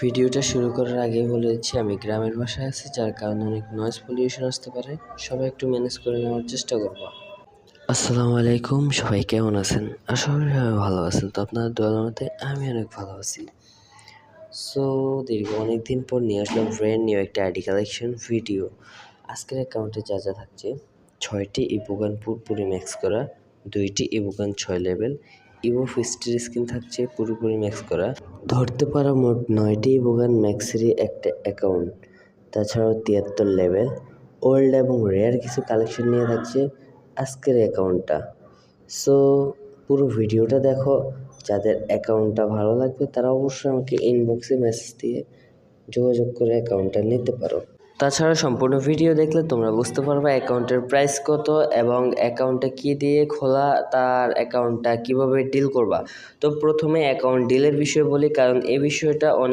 ভিডিওটা শুরু করার আগে বলে দিচ্ছি, আমি গ্রামের বাসায় আছি, যার কারণে অনেক নয়েজ পলিউশন আসতে পারে। সবাই একটু ম্যানেজ করে নেওয়ার চেষ্টা করব। আসসালামু আলাইকুম, সবাই কেমন আছেন? আশা করি সবাই ভালো আছেন। তো আপনার দোয়ার মতে আমি অনেক ভালো আছি। সো দীর্ঘ অনেক দিন পর নিয়ে আসলাম ব্র্যান্ড নিউ একটা আইডি কালেকশন ভিডিও আজকের অ্যাকাউন্টে যা যা থাকছে, ছয়টি ইবোগান পুরোপুরি ম্যাক্স করা, দুইটি ইবোগান ছয় লেভেল ইভো ফিস্টের স্কিন থাকছে পুরোপুরি ম্যাক্স করা। ধরতে পারা মোট নয়টি ইবোগান ম্যাক্সেরই একটা অ্যাকাউন্ট তাছাড়াও তিয়াত্তর লেভেল ওল্ড এবং রেয়ার কিছু কালেকশন নিয়ে থাকছে আজকের অ্যাকাউন্টটা সো পুরো ভিডিওটা দেখো। যাদের অ্যাকাউন্টটা ভালো লাগবে তারা অবশ্যই আমাকে ইনবক্সে মেসেজ দিয়ে যোগাযোগ করে অ্যাকাউন্টটা নিতে পারো। তাছাড়া সম্পূর্ণ ভিডিও দেখলে তোমরা বুঝতে পারবে অ্যাকাউন্টের প্রাইস কত এবং অ্যাকাউন্টটা কী দিয়ে খোলা, তার অ্যাকাউন্টটা কীভাবে ডিল করবা। তো প্রথমে অ্যাকাউন্ট ডিলের বিষয়ে বলি, কারণ এই বিষয়টা অনেক